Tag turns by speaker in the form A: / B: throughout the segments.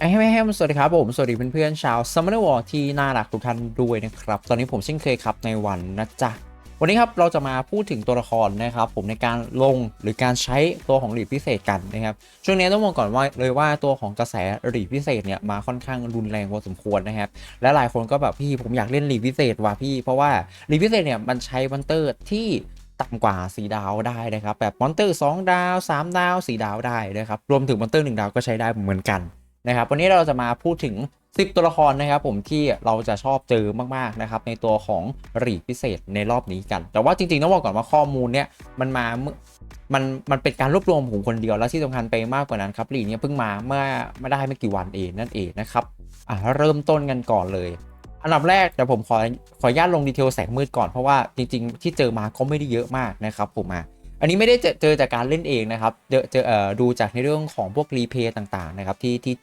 A: ไอ้แฮมแฮมสวัสดีครับผม สวัสดีเพื่อนๆชาว Summoner War ที่น่ารักทุกท่านด้วยนะครับ ตอนนี้ผมเช่นเคยครับในวันนะจ๊ะ วันนี้ครับเราจะมาพูดถึงตัวละครนะครับ ผมในการลงหรือการใช้ตัวของหลีดพิเศษกันนะครับ ช่วงนี้ต้องบอกก่อนว่าเลยว่าตัวของกระแสหลีดพิเศษเนี่ยมาค่อนข้างรุนแรงพอสมควรนะครับ และหลายคนก็แบบพี่ผมอยากเล่นหลีดพิเศษว่ะพี่ เพราะว่าหลีดพิเศษเนี่ยมันใช้มอนเตอร์ที่ต่ำกว่า 4 ดาวได้นะครับแบบมอนเตอร์ 2 ดาว 3 ดาว 4 ดาวได้นะครับรวมถึงมอนเตอร์ 1 ดาวก็ใช้ได้เหมือนกัน นะครับวันนี้เราจะมาพูดถึง 10 ตัวละครนะครับผมที่เราจะชอบเจอมากๆนะครับในตัวของรีพิเศษในรอบนี้กัน แต่ว่าจริงๆต้องบอกก่อนว่าข้อมูลเนี่ยมันมาเมื่อมันมันเป็นการรวบรวมของคนเดียวและที่สำคัญไปมากกว่านั้นครับรีเนี่ยเพิ่งมาเมื่อไม่ได้ไม่กี่วันเองนั่นเองนะครับอะเริ่มต้นกันก่อนเลยอันดับแรกเดี๋ยวผมขอขออนุญาตลงดีเทลแสงมืดก่อนเพราะว่าจริงๆ ที่เจอมาก็ไม่ได้เยอะมากนะครับผมอะอันนี้ไม่ได้เจอเจอจากการเล่นเองนะครับเจอเจออดูจากในเรื่องของพวกรีเพย์ต่างๆนะครับที่ที่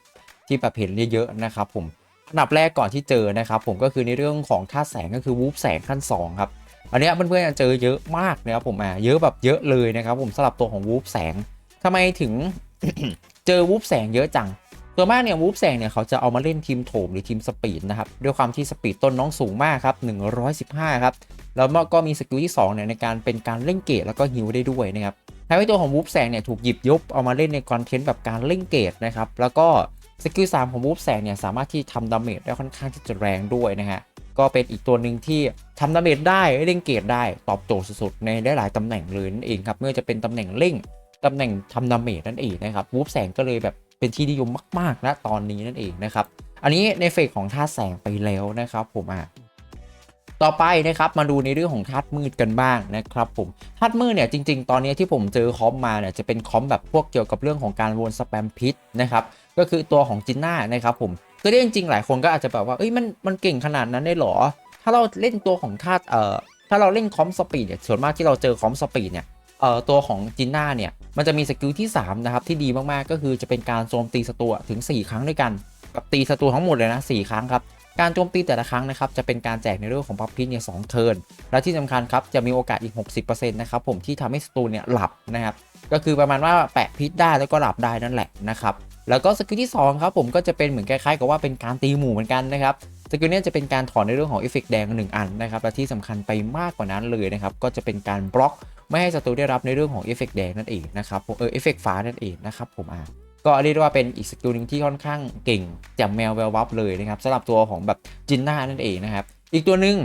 A: ที่แบบเห็นเยอะๆนะครับผมอันดับแรกก่อนที่เจอนะครับผมก็คือในเรื่องของท่าแสงก็คือวูฟแสงขั้น2ครับอันนี้เพื่อนๆจะเจอเยอะมากนะครับผมอะเยอะแบบเยอะเลยนะครับผมสำหรับตัวของวูฟแสงทำไมถึงเจอวูฟแสงเยอะจังส่วนมากเนี่ยวูฟแสงเนี่ยเขาจะเอามาเล่นทีมโถมหรือทีมสปีดนะครับด้วยความที่สปีดต้นน้องสูงมากครับ115 ครับ แล้วก็มีสกิลที่2เนี่ยในการเป็นการเล่นเกตแล้วก็ฮิวได้ด้วยนะครับทำให้ตัวของวูฟแสงเนี่ยถูกหยิบยกเอามาเล่นในคอนเทนต์แบบการเล่นเกตนะครับแล้วก็ สกิล3ของวูฟแสงเนี่ยสามารถที่ทำดาเมจได้ค่อนข้างที่จะแรงด้วยนะฮะ ก็เป็นอีกตัวหนึ่งที่ทำดาเมจได้เล่นเกตได้ตอบโจทย์สุดๆในได้หลายตำแหน่งเลยนั่นเองครับไม่ว่าจะเป็นตำแหน่งเล่งตำแหน่งทำดาเมจนั่นเองนะครับวูฟแสงก็เลยแบบเป็นที่นิยมมากๆนะตอนนี้นั่นเองนะครับอันนี้ในเฟสของธาแสงไปแล้วนะครับผมอะต่อไปนะครับมาดูในเรื่องของธาตุมืดกันบ้างนะครับผมธาตุมืดเนี่ยจริง ๆ ตอนนี้ที่ผมเจอคอมมาเนี่ยจะเป็นคอมแบบพวกเกี่ยวกับเรื่องของการวนสแปมพิษนะครับ ก็คือตัวของจินน่านะครับผมคือจริงหลายคนก็อาจจะแบบว่าเอ้ยมันมันเก่งขนาดนั้นได้หรอ ถ้าเราเล่นตัวของธาตุเอ่อถ้าเราเล่นคอมสปีดเนี่ยส่วนมากที่เราเจอคอมสปีดเนี่ยเอ่อตัวของจินน่าเนี่ยมันจะมีสกิลที่ 3 นะครับ ที่ดีมากๆก็คือจะเป็นการโจมตีศัตรูถึง 4 ครั้งด้วยกัน กับตีศัตรูทั้งหมดเลยนะ 4 ครั้งครับ การโจมตีแต่ละครั้งนะครับ จะเป็นการแจกในเรื่องของพับพิษเนี่ยสองเทิร์นและที่สำคัญครับ จะมีโอกาสอีก 60%นะครับผมที่ทำให้ศัตรูเนี่ยหลับนะครับ ก็คือประมาณว่าแปะพิษได้แล้วก็หลับได้นั่นแหละนะครับ แล้วก็สกิลที่2ครับผมก็จะเป็นเหมือนคล้ายๆกับว่าเป็นการตีหมู่เหมือนกันนะครับสกิลนี้จะเป็นการถอนในเรื่องของเอฟเฟกต์แดงหนึ่งอันนะครับและที่สำคัญไปมากกว่านั้นเลยนะครับก็จะเป็นการบล็อกไม่ให้ศัตรูได้รับในเรื่องของเอฟเฟกต์แดงนั่นเองนะครับเออเอฟเฟกต์ฟ้านั่นเองนะครับผมอ่าก็เรียกว่าเป็นอีกสกิลหนึ่งที่ค่อนข้างเก่งแจ่มแมวแวววับเลยนะครับสำหรับตัวของแบบจินน่านั่นเองนะครับอีกตัวหนึ่ง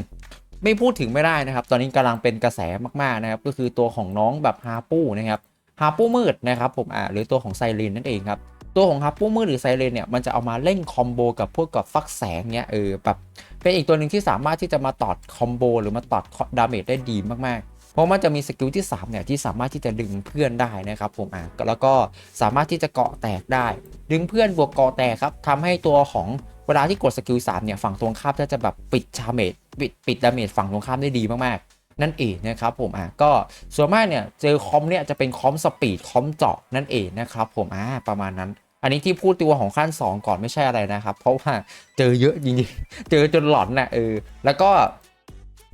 A: ไม่พูดถึงไม่ได้นะครับ ตอนนี้กำลังเป็นกระแสมากๆนะครับก็คือตัวของน้องแบบฮาปูนะครับฮาปูมืดนะครับผมอ่าหรือตัวของไซเรนนั่นเองครับ ตัวของฮาปูมืดหรือไซเรนเนี่ยมันจะเอามาเล่นคอมโบกับพวกกับฟักแสงเนี่ยเออแบบเป็นอีกตัวหนึ่งที่สามารถที่จะมาตอดคอมโบหรือมาตอดดาเมจได้ดีมากๆ เพราะมันจะมีสกิลที่3เนี่ยที่สามารถที่จะดึงเพื่อนได้นะครับผมอะแล้วก็สามารถที่จะเกาะแตกได้ ดึงเพื่อนบวกเกาะแตกครับทำให้ตัวของเวลาที่กดสกิล3เนี่ยฝั่งตรงข้ามจะแบบปิดชาเมจปิดปิดดาเมจฝั่งตรงข้ามได้ดีมากๆ นั่นเองนะครับผมอะก็ส่วนมากเนี่ยเจอคอมเนี่ยจะเป็นคอมสปีดคอมเจาะนั่นเองนะครับผมอ่าประมาณนั้น อันนี้ที่พูดตัวของขั้น 2 ก่อนไม่ใช่อะไรนะครับ เพราะว่าเจอเยอะจริงๆ เจอจนหลอนนะเออแล้วก็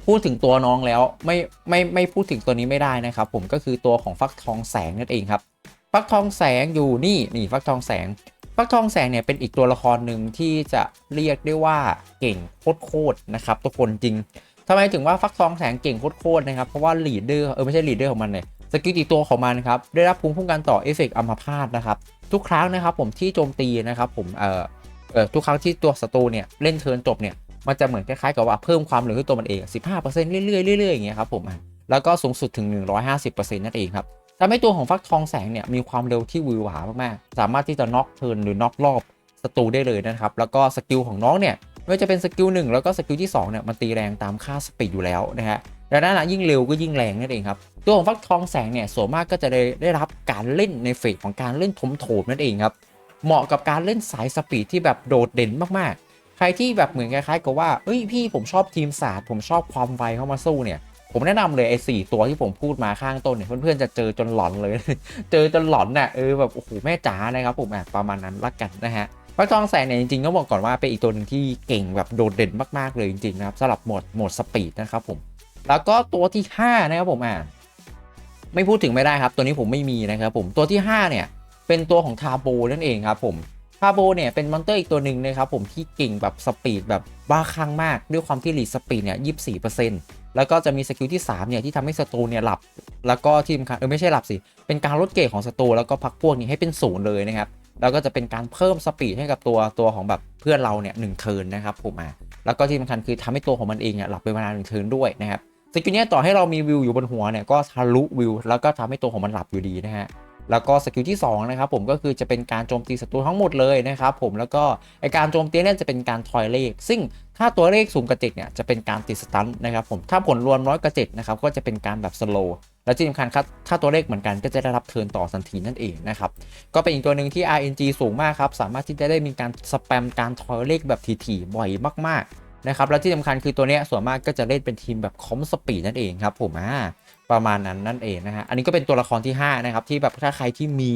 A: พูดถึงตัวน้องแล้วไม่ไม่ไม่พูดถึงตัวนี้ไม่ได้นะครับผมก็คือตัวของฟักทองแสงนั่นเองครับฟักทองแสงอยู่นี่นี่ฟักทองแสงฟักทองแสงเนี่ยเป็นอีกตัวละครหนึ่งที่จะเรียกได้ว่าเก่งโคตรๆนะครับทุกคนจริง ทำไมถึงว่าฟักทองแสงเก่งโคตรๆนะครับ เพราะว่าลีดเดอร์เออไม่ใช่ลีดเดอร์ของมันเนี่ยสกิลตีตัวของมันครับได้รับภูมิคุ้มกันต่อเอฟเฟกต์อัมพาตนะครับทุกครั้งนะครับผมที่โจมตีนะครับผมเอ่อเอ่อทุกครั้งที่ตัวศัตรูเนี่ยเล่นเทิร์นจบเนี่ยมันจะเหมือนคล้ายๆกับว่าเพิ่มความเร็วให้ตัวมันเอง 15%เรื่อยๆเรื่อยๆอย่างเงี้ยครับผมแล้วก็สูงสุดถึง 150%นั่นเองครับทำให้ตัวของฟักทองแสงเนี่ยมีความเร็วที่วือหวามากๆ สามารถที่จะน็อกเทิร์นหรือน็อกรอบศัตรูได้เลยนะครับ แล้วก็สกิลของน้องเนี่ย ไม่ว่าจะเป็นสกิลหนึ่งแล้วก็สกิลที่2เนี่ยมันตีแรงตามค่าสปีดอยู่แล้วนะฮะดังนั้นนยิ่งเร็วก็ยิ่งแรงนั่นเองครับ ตัวของฟักทองแสงเนี่ยส่วนมากก็จะได้ได้รับการเล่นในเฟสของการเล่นถมโถมนั่นเองครับ เหมาะกับการเล่นสายสปีดที่แบบโดดเด่นมากๆ ใครที่แบบเหมือนคล้ายๆกับว่าเอ้ยพี่ผมชอบทีมศาสตร์ผมชอบความไวเข้ามาสู้เนี่ยผมแนะนำเลยไอ้สตัวที่ผมพูดมาข้างต้นเนี่ยเพื่อนๆจะเจอจนหลอนเลย เจอจนหลอนน่ะเออแบบโอ้โหแม่จ๋านะครับผมอะประมาณนั้นละกันนะฮะ ฟักทองแสงเนี่ยจริงๆต้องบอกก่อนว่าเป็นอีกตัวหนึ่งที่เก่งแบบโดดเด่นมากๆเลยจริงๆนะครับสำหรับโหมดโหมดสปีดนะครับผม แล้วก็ตัวที่ 5 นะครับผมอะไม่พูดถึงไม่ได้ครับ ตัวนี้ผมไม่มีนะครับผมตัวที่ 5 เนี่ย เป็นตัวของทาโบนั่นเองครับผมคาโบเนี่ยเป็นมอนเตอร์อีกตัวหนึ่งนะครับผมที่เก่งแบบสปีดแบบบ้าคลั่งมากด้วยความที่ลีดสปีดเนี่ยยี่สี่เปอร์เซ็นต์แล้วก็จะมีสกิลที่3เนี่ยที่ทำให้ศัตรูเนี่ยหลับ แล้วก็ที่สำคัญเออไม่ใช่หลับสิ เป็นการลดเกรดของศัตรูแล้วก็พักพวกนี้ให้เป็นศูนย์เลยนะครับ แล้วก็จะเป็นการเพิ่มสปีดให้กับตัวตัวของแบบเพื่อนเราเนี่ยหนึ่งเทิร์นนะครับผมอะแล้วก็ที่สำคัญคือทำให้ตัวของมันเองเนี่ยหลับไปเวลาหนึ่งเทิร์นด้วยนะครับสกิลนี้ต่อให้เรามีวิวอยู่บนหัวเนี่ยก็ทะลุวิวแล้วก็ทำให้ตัวของมันหลับอยู่ดีนะฮะ แล้วก็สกิลที่2นะครับผมก็คือจะเป็นการโจมตีศัตรูทั้งหมดเลยนะครับผมแล้วก็ไอการโจมตีเนี่ยจะเป็นการทอยเลข ซึ่งถ้าตัวเลขสูงกว่าเจ็ดเนี่ยจะเป็นการติดสตันนะครับผมถ้าผลรวมน้อยกว่าเจ็ดนะครับก็จะเป็นการแบบสโลว์และที่สำคัญครับถ้าตัวเลขเหมือนกันก็จะได้รับเทิร์นต่อทันทีนั่นเองนะครับก็เป็นอีกตัวหนึ่งที่ RNG สูงมากครับสามารถที่จะได้มีการสแปมการทอยเลขแบบถี่ๆบ่อยมากๆนะครับและที่สำคัญคือตัวเนี้ยส่วนมากก็จะเล่นเป็นทีมแบบคอมสปีดนั่นเองครับผมอ่า ประมาณนั้นนั่นเองนะฮะ อันนี้ก็เป็นตัวละครที่ 5 นะครับ ที่แบบถ้าใครที่มี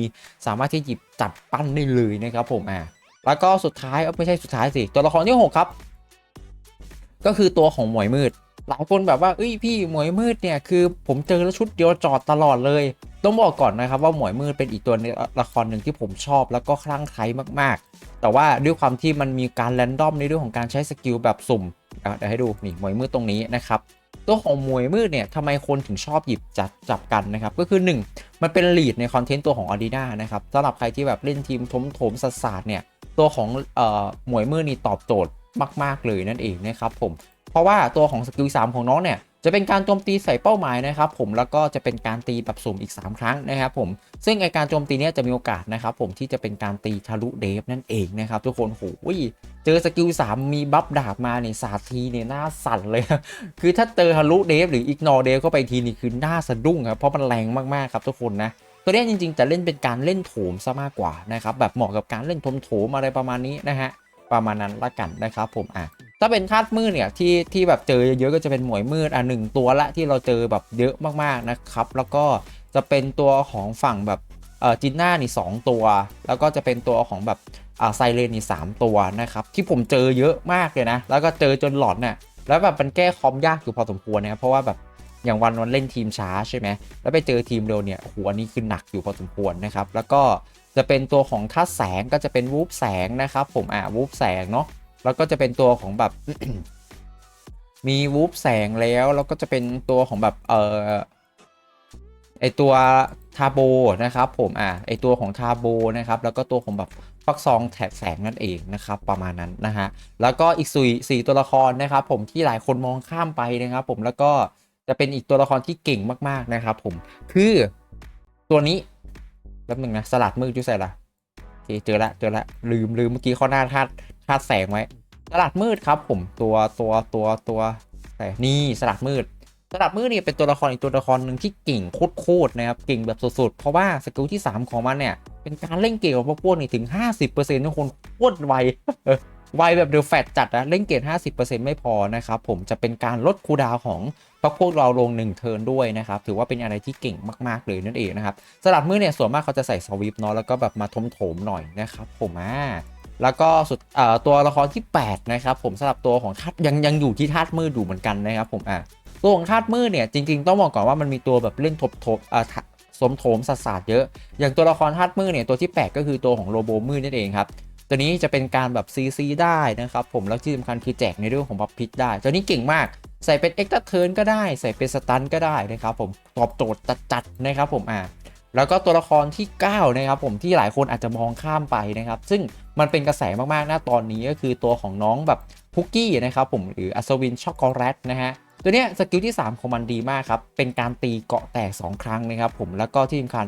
A: สามารถที่หยิบจับปั้นได้เลยนะครับผมอ่าแล้วก็สุดท้ายเอ้าไม่ใช่สุดท้ายสิ ตัวละครที่ 6 ครับ ก็คือตัวของหมวยมืด หลายคนแบบว่าเอ้ยพี่หมวยมืดเนี่ยคือผมเจอแล้วชุดเดียวจอดตลอดเลย ต้องบอกก่อนนะครับว่าหมวยมืดเป็นอีกตัวละครหนึ่งที่ผมชอบแล้วก็คลั่งไคล้มากๆ แต่ว่าด้วยความที่มันมีการแรนดอมในเรื่องของการใช้สกิลแบบสุ่มเดี๋ยวให้ดูนี่หมวยมืดตรงนี้นะครับ ตัวของมวยมืดเนี่ยทำไมคนถึงชอบหยิบจับจับกันนะครับ ก็คือ 1 มันเป็นลีดในคอนเทนต์ตัวของอาดีนานะครับสำหรับใครที่แบบเล่นทีมทมโถมสัสาดเนี่ยตัวของเอ่อมวยมืดนี่ตอบโจทย์มาก ๆ เลยนั่นเองนะครับผมเพราะว่าตัวของสกิล3ของน้องเนี่ย จะเป็นการโจมตีใส่เป้าหมายนะครับผมแล้วก็จะเป็นการตีแบบสุ่มอีก 3 ครั้งนะครับผมซึ่งไอการโจมตีเนี้ยจะมีโอกาสนะครับผมที่จะเป็นการตีทะลุเดฟนั่นเองนะครับทุกคนโหยเจอสกิล3มีบัฟดาบมาเนี่ยสาทีเนี่ยหน้าสั่นเลย คือถ้าเจอทะลุเดฟหรืออิกนอเดฟเข้าไปทีนี่คือหน้าสะดุ้งครับเพราะมันแรงมากๆครับทุกคนนะตัวนี้จริงๆจะเล่นเป็นการเล่นโถมซะมากกว่านะครับแบบเหมาะกับการเล่นทมโถมอะไรประมาณนี้นะฮะประมาณนั้นละกันนะครับผมอะ ถ้าเป็นธาตุมืดเนี่ยที่ที่แบบเจอเยอะก็จะเป็นหมวยมืดอะหนึ่งตัวละที่เราเจอแบบเยอะมากๆนะครับ แล้วก็จะเป็นตัวของฝั่งแบบเอ่อจินน่านี่สองตัว แล้วก็จะเป็นตัวของแบบอ่าไซเรนนี่สามตัวนะครับที่ผมเจอเยอะมากเลยนะ แล้วก็เจอจนหลอนเนี่ยแล้วแบบมันแก้คอมยากอยู่พอสมควรนะครับเพราะว่าแบบอย่างวันวันเล่นทีมช้าใช่ไหมแล้วไปเจอทีมเร็วเนี่ยโอ้โหอันนี้คือหนักอยู่พอสมควรนะครับแล้วก็จะเป็นตัวของท่าแสงก็จะเป็นวูบแสงนะครับผมอ่าวูบแสงเนาะ แล้วก็จะเป็นตัวของแบบ มีวูบแสงแล้ว แล้วก็จะเป็นตัวของแบบเออไอตัวทาโบนะครับผมอ่าไอตัวของทาโบนะครับ แล้วก็ตัวของแบบฟักซองแถบแสงนั่นเองนะครับ ประมาณนั้นนะฮะแล้วก็อีกสี่สี่ตัวละครนะครับ ผมที่หลายคนมองข้ามไปนะครับ ผมแล้วก็จะเป็นอีกตัวละครที่เก่งมากๆนะครับ ผมคือตัวนี้แป๊บหนึ่งนะสลัดมืดจุใส่ละโอเคเจอละเจอละลืมลืมเมื่อกี้เขาหน้าธาตุธาตุแสงไว้ สลัดมืดครับ ผมตัวตัวตัวตัวแต่นี่สลัดมืดสลัดมืดเนี่ยเป็นตัวละครอีกตัวละครหนึ่งที่เก่งโคตรๆนะครับเก่งแบบสุดๆ เพราะว่าสกิลที่ 3 ของมันเนี่ย เป็นการเล่นเกมของพวกพวกนี่ถึง 50%ทุกคนโคตรไวไวแบบเดือแฟตจัดนะเล่นเกม50%ไม่พอนะครับผมจะเป็นการลดคูดาวของพวกพวกเราลง 1 เทิร์นด้วยนะครับถือว่าเป็นอะไรที่เก่งมากๆเลยนั่นเองนะครับสลัดมือเนี่ยส่วนมากเขาจะใส่สวิปเนาะแล้วก็แบบมาทมโถมหน่อยนะครับผมอ่า แล้วก็สุดตัวละครที่ 8 นะครับผมสำหรับตัวของธาตุยังยังอยู่ที่ธาตุมืดอยู่เหมือนกันนะครับผมอะตัวของธาตุมืดเนี่ยจริงๆต้องบอกก่อนว่ามันมีตัวแบบเล่นทบทบอ่าสมโถมสัสาดเยอะ อย่างตัวละครธาตุมืดเนี่ยตัวที่ 8 ก็คือตัวของโรโบมืดนั่นเองครับตัวนี้จะเป็นการแบบซีซีได้นะครับผมแล้วที่สำคัญคือแจกในเรื่องของบัฟพิษได้ตัวนี้เก่งมากใส่เป็นเอ็กซ์ตเทิร์นก็ได้ใส่เป็นสตันก็ได้นะครับผมตอบโจทย์จัดๆนะครับผมอะ แล้วก็ตัวละครที่ 9 นะครับผมที่หลายคนอาจจะมองข้ามไปนะครับ ซึ่งมันเป็นกระแสมากๆนะตอนนี้ก็คือตัวของน้องแบบพุกกี้นะครับผมหรืออัศวินช็อกโกแลตนะฮะตัวเนี้ยสกิลที่ 3 ของมันดีมากครับ เป็นการตีเกาะแตก 2 ครั้งนะครับผมแล้วก็ที่สำคัญ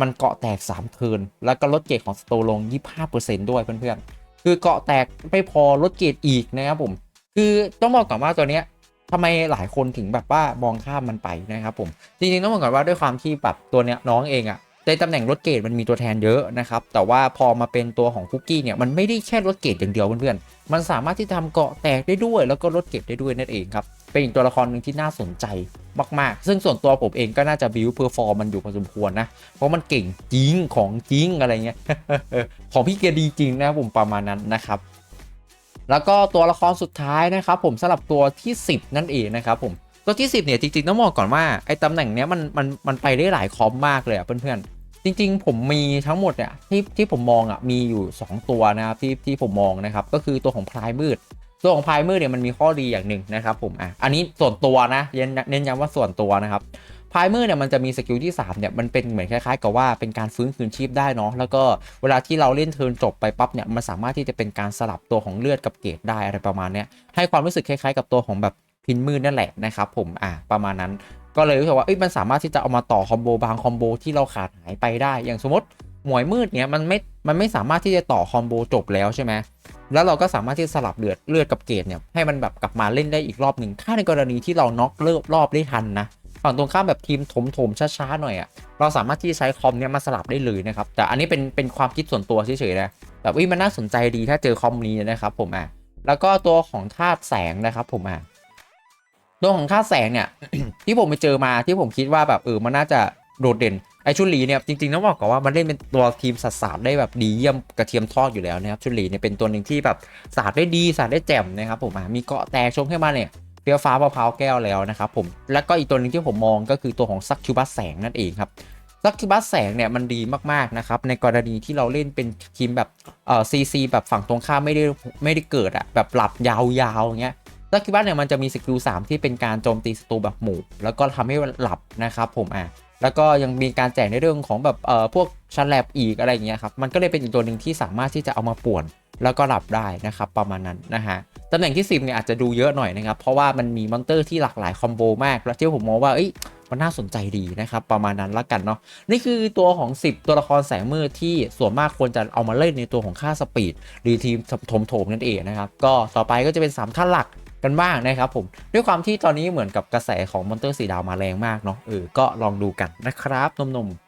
A: มันเกาะแตก 3 เทิร์นแล้วก็ลดเกรดของสโตลง 25%ด้วยเพื่อนๆ คือเกาะแตกไม่พอลดเกรดอีกนะครับผม คือต้องบอกก่อนว่าตัวเนี้ย ทำไมหลายคนถึงแบบว่ามองข้ามมันไปนะครับผมจริงๆต้องบอกก่อนว่าด้วยความที่แบบตัวเนี้ยน้องเองอะในตำแหน่งรถเกรดมันมีตัวแทนเยอะนะครับ แต่ว่าพอมาเป็นตัวของคุกกี้เนี่ยมันไม่ได้แค่รถเกรดอย่างเดียวเพื่อนๆ มันสามารถที่ทำเกาะแตกได้ด้วย แล้วก็รถเกรดได้ด้วยนั่นเองครับ เป็นอีกตัวละครหนึ่งที่น่าสนใจมากๆ ซึ่งส่วนตัวผมเองก็น่าจะบิวเพอร์ฟอร์มันอยู่พอสมควรนะ เพราะมันเก่งจริงของจริงอะไรเงี้ย ของพี่เกดีจริงนะผมประมาณนั้นนะครับ แล้วก็ตัวละครสุดท้ายนะครับผมสำหรับตัวที่ 10 นั่นเองนะครับผมตัวที่ 10เนี่ยจริงๆต้องบอกก่อนว่าไอ้ตำแหน่งเนี้ยมันมันมันไปได้หลายคอมมากเลยอะเพื่อนๆจริง ๆ ผมมีทั้งหมดเนี่ยที่ที่ผมมองอะมีอยู่ 2 ตัวนะครับที่ที่ผมมองนะครับก็คือตัวของพลายมืด ตัวของพลายมืดเนี่ยมันมีข้อดีอย่างหนึ่งนะครับผมอะอันนี้ส่วนตัวนะเน้นเน้นย้ำว่าส่วนตัวนะครับ พายมืดเนี่ยมันจะมีสกิลที่3เนี่ยมันเป็นเหมือนคล้ายๆ กับว่าเป็นการฟื้นคืนชีพได้เนาะแล้วก็เวลาที่เราเล่นเทิร์นจบไปปั๊บเนี่ยมันสามารถที่จะเป็นการสลับตัวของเลือดกับเกรดได้อะไรประมาณเนี้ยให้ความรู้สึกคล้ายๆ กับตัวของแบบพินมืดนั่นแหละนะครับผมอะประมาณนั้นก็เลยรู้สึกว่าเอ้ยมันสามารถที่จะเอามาต่อคอมโบบางคอมโบที่เราขาดหายไปได้ อย่างสมมติหมวยมืดเนี้ยมันไม่มันไม่สามารถที่จะต่อคอมโบจบแล้วใช่ไหมแล้วเราก็สามารถที่จะสลับเลือดเลือดกับเกรดเนี่ยให้มันแบบกลับมาเล่นได้อีกรอบหนึ่งถ้าในกรณีที่เราน็อกเลิกรอบได้ทันนะ ฝั่งตรงข้ามแบบทีมถมถมๆช้าๆหน่อยอะ่ะเราสามารถที่จะใช้คอมเนี่ยมาสลับได้เลยนะครับแต่อันนี้เป็นเป็นความคิดส่วนตัวเฉยๆนะแบบวิมันน่าสนใจดีถ้าเจอคอมนี้นะครับผมอะแล้วก็ตัวของธาตุแสงนะครับผมอะตัวของธาตุแสงเนี่ยที่ผมไปเจอมาที่ผมคิดว่าแบบเออมันน่าจะโดดเด่นไอชุลีเนี่ยจริงๆต้องบอกก่อนว่ามันเล่นเป็นตัวทีมสัตว์สาดได้แบบดีเยี่ยมกระเทียมทอดอยู่แล้วนะครับชุลีเนี่ยเป็นตัวหนึ่งที่แบบสาดได้ดีสาดได้แจ่มนะครับผมอะมีเกาะแตกชมขึ้มาเนี่ย เฟี้ยวฟ้ามะพร้าวแก้วแล้วนะครับผมแล้วก็อีกตัวหนึ่งที่ผมมองก็คือตัวของซักคิวบัสแสงนั่นเองครับซักคิวบัสแสงเนี่ยมันดีมากๆนะครับในกรณีที่เราเล่นเป็นทีมแบบเอ่อซีซีแบบฝั่งตรงข้ามไม่ได้ไม่ได้เกิดอะแบบหลับยาวๆอย่างเงี้ยลักคิบัสเนี่ยมันจะมีสกิล3ที่เป็นการโจมตีศัตรูแบบหมู่ แล้วก็ทำให้หลับนะครับผมอะแล้วก็ยังมีการแจกในเรื่องของแบบเอ่อพวกชันแลบอีกอะไรเงี้ยครับมันก็เลยเป็นอีกตัวหนึ่งที่สามารถที่จะเอามาป่วน แล้วก็หลับได้นะครับประมาณนั้นนะฮะตำแหน่งที่ 10เนี่ยอาจจะดูเยอะหน่อยนะครับ เพราะว่ามันมีมอนเตอร์ที่หลากหลายคอมโบมาก แล้วที่ผมมองว่าเอ้ยมันน่าสนใจดีนะครับ ประมาณนั้นละกันเนาะนี่คือตัวของ 10 ตัวละครแสงมืดที่ส่วนมากควรจะเอามาเล่นในตัวของค่าสปีดหรือทีมถมโถมนั่นเองนะครับ ก็ต่อไปก็จะเป็น 3 ท่านหลักกันบ้างนะครับผมด้วยความที่ตอนนี้เหมือนกับกระแสของมอนเตอร์สีดาวมาแรงมากเนาะเออก็ลองดูกันนะครับนมๆ